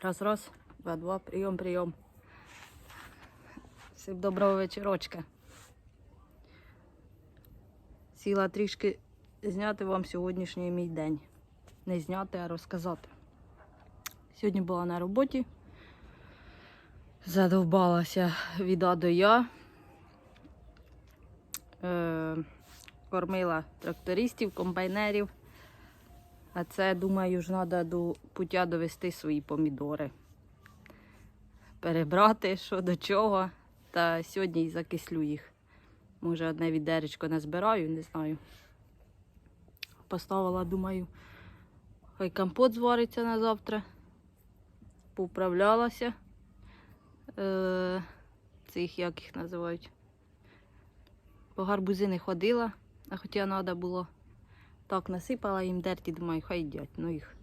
Раз, раз, два, два, прийом, прийом. Всім доброго вечірочка. Сіла трішки зняти вам сьогоднішній мій день. Не зняти, а розказати. Сьогодні була на роботі. Задовбалася від А до Я. Е, кормила трактористів, комбайнерів. А це, думаю, ж треба до пуття довести свої помідори. Перебрати, що до чого. Та сьогодні і закислю їх. Може, одне відеречко назбираю, не знаю. Поставила, думаю, хай компот звариться на завтра. Поуправлялася. Е, цих як їх називають. По гарбузи не ходила, а хоча треба було. Так, насипала їм дерті, думаю, хай їдять. Ну їх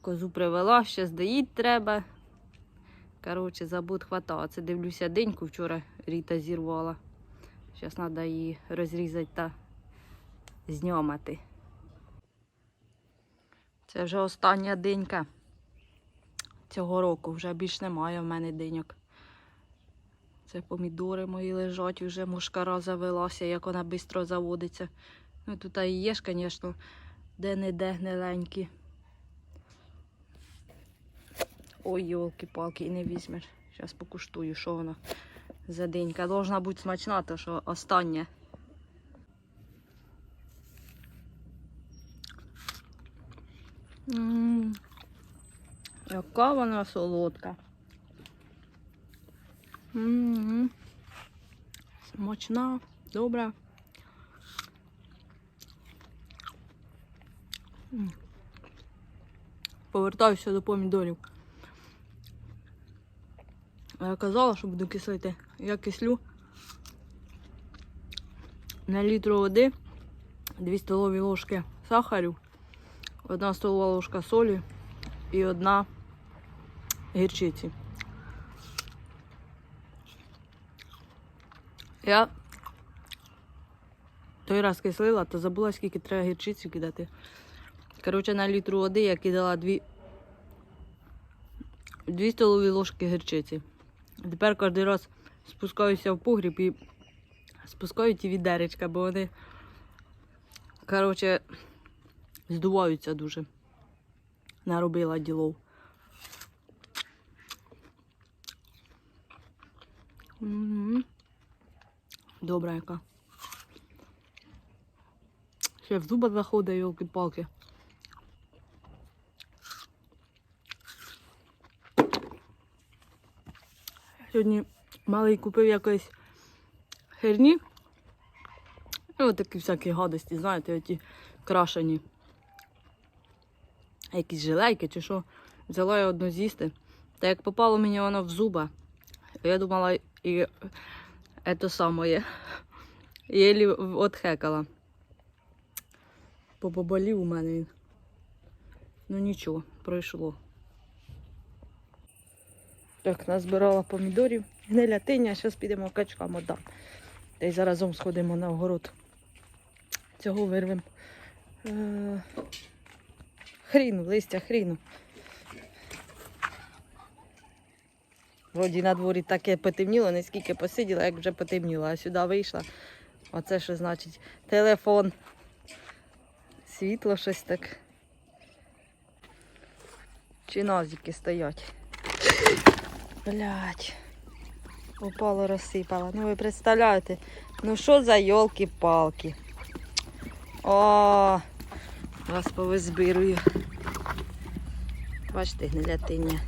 козу привела, ще доїть треба. Коротше, забуд хватало. Це дивлюся деньку, вчора Ріта зірвала. Зараз треба її розрізати та знімати. Це вже остання денька цього року. Вже більш немає в мене деньок. Це помідори мої лежать, вже мушкара завелася, як вона швидко заводиться. Ну, тут і є ж, звісно, де-не-де гниленькі. Ой, йолки-палки, і не візьмеш. Зараз покуштую, що вона за денька. Должна бути смачна, то що остання. Яка вона солодка. Смачна, добра. Повертаюся до помідорів. Я казала, що буду кислити. Я кислю на літру води 2 столові ложки сахарю, одна столова ложка солі і одна гірчиці. Я той раз кислила, то забула, скільки треба гірчиці кидати. Коротше, на літру води я кидала 2, 2 столові ложки гірчиці. Тепер кожен раз спускаюся в погріб і спускаю ті відеречка, бо вони, коротше, здуваються дуже. Наробила ділов. Добра яка. Ще в зуба заходить, йолки-палки. Сьогодні малий купив якоїсь херні. І от такі всякі гадості, знаєте, оті крашені. Якісь жилейки чи що. Взяла я одну з'їсти. Та як попало мені воно в зуба, я думала, і це саме. Єлі отхекала. Поболів у мене він. Ну нічого, пройшло. Так, назбирала помідорів, гниля тиня, зараз підемо качкам отдам. Та й заразом сходимо на огород. Цього вирвемо. Е- хріну, листя хріну. Вроді на дворі таке потемніло, не скільки посиділа, як вже потемніло, а сюди вийшла. Оце що значить телефон. Світло щось так. Чи назіки стоять. Блять. Упало, розсипало. Ну ви представляєте, ну що за йолки-палки. О, вас повизбирую. Бачите, гнилятиння.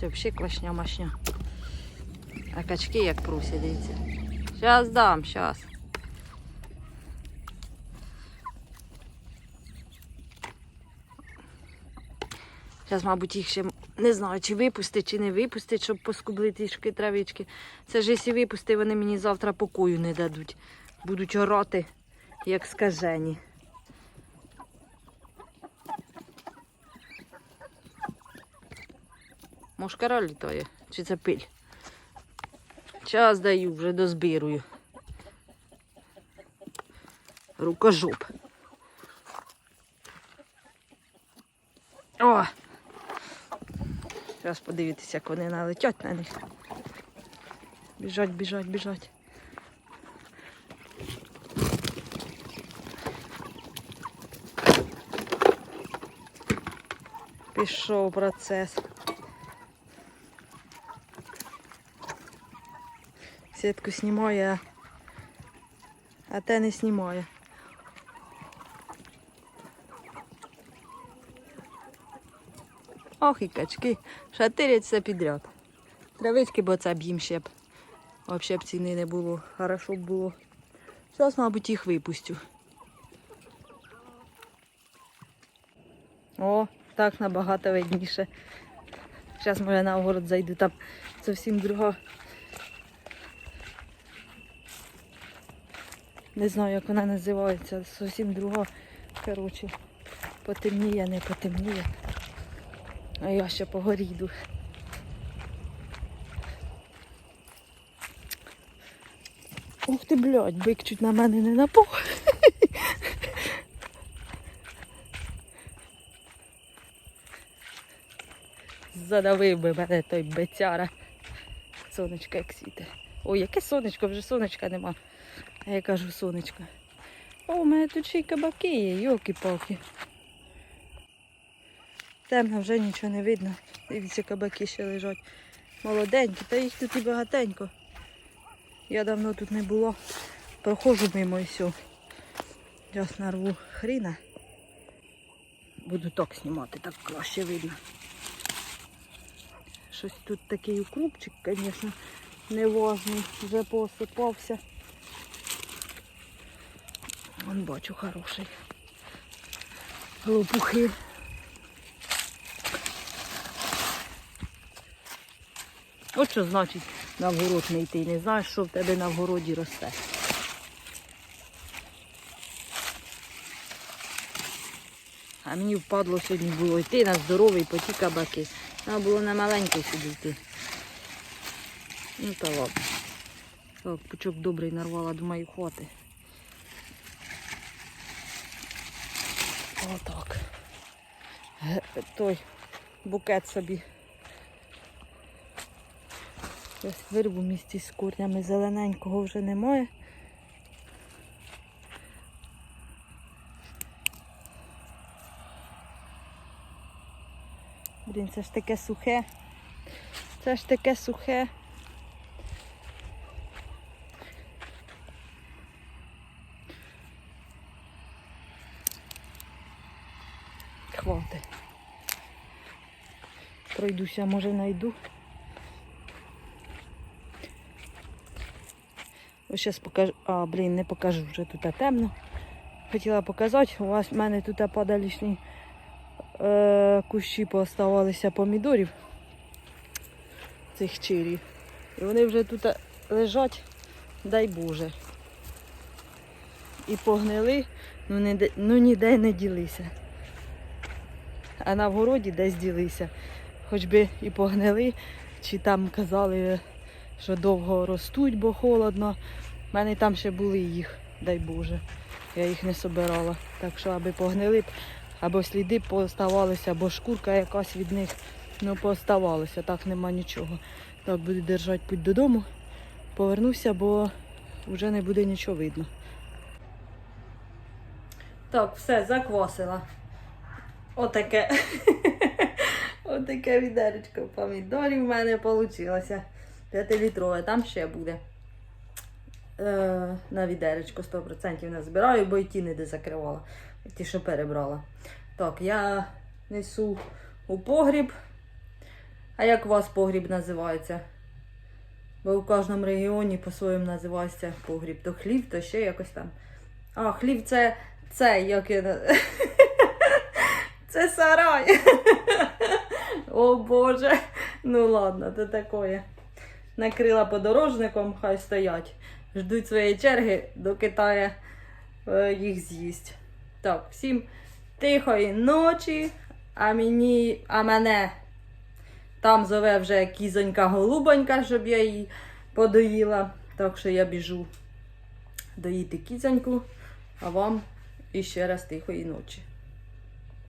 Це взагалі квашня машня. А качки як просять, дивіться. Щас дам, щас. Зараз, мабуть, їх ще не знаю, чи випустить, чи не випустить, щоб поскубли трішки травички. Це ж якщо випустить, вони мені завтра покою не дадуть. Будуть орати, як скажені. Мошкара літає, чи це пиль? Час даю, вже дозбирую. Рукожоп. О! Зараз подивитися, як вони налетять на них. Біжать, біжать, біжать. Пішов процес. Сітку знімає, а те не знімає. Ох і качки, шатирять все підряд. Травички, бо це б їм ще б. Взагалі б ціни не було. Хорошо б було. Зараз, мабуть, їх випустю. О, так набагато видніше. Зараз, може, на огород зайду, там зовсім друга. Не знаю, як вона називається, зовсім друга. Коротше, потемніє, не потемніє. А я ще по горі йду. Ух ти, блядь, бик чуть на мене не напав. Задавив би мене той бецяра. Сонечко як світе. Ой, яке сонечко, вже сонечка нема. А я кажу сонечко. О, у мене тут ще й кабаки є, йолки-палки. Темно, вже нічого не видно. Дивіться, кабаки ще лежать. Молоденькі, та їх тут і багатенько. Я давно тут не була. Проходжу мимо і все. Зараз нарву хріна. Буду так знімати, так краще видно. Щось тут такий укрупчик, звісно, неважний, вже посипався. Вон бачу хороший. Лопухи. От що значить на вгород не йти. Не знаєш, що в тебе на вгороді росте. А мені впадло сьогодні було йти на здоровий по ті кабаки. Треба було на маленький сюди йти. Ну та ладно. Так, пучок добрий нарвала, думаю, хвати. Отак. Ге- Той букет собі. Ось вирву місті з корнями зелененького вже немає. Блін, це ж таке сухе. Це ж таке сухе. Хватить. Пройдуся, може знайду. Ось зараз покажу. А, блін, не покажу вже тут темно. Хотіла показати, у вас в мене тут падалішні е, кущі пооставалися помідорів цих чирів. І вони вже тут лежать, дай Боже. І погнили, ну, не, ну ніде не ділися. А на вгороді десь ділися. Хоч би і погнили, чи там казали, що довго ростуть, бо холодно. У мене там ще були їх, дай Боже. Я їх не собирала. Так що аби погнили б, або сліди пооставалися, або шкурка якась від них ну, пооставалася. Так нема нічого. Так буду держати путь додому. Повернуся, бо вже не буде нічого видно. Так, все, заквасила. Отаке. Отаке відеречко помідорів в мене вийшло. П'ятилітрове, там ще буде. Е, на відеречко 100% не збираю, бо і ті не закривала. Ті, що перебрала. Так, я несу у погріб. А як у вас погріб називається? Бо у кожному регіоні по-своєму називається погріб. То хлів, то ще якось там. А, хлів це це, як я... Це сарай. О Боже. Ну ладно, то таке. Накрила подорожником, хай стоять. Ждуть своєї черги, доки тая е, їх з'їсть. Так, всім тихої ночі, а мені, а мене там зове вже кізонька голубонька, щоб я її подоїла. Так що я біжу доїти кізоньку, а вам іще раз тихої ночі.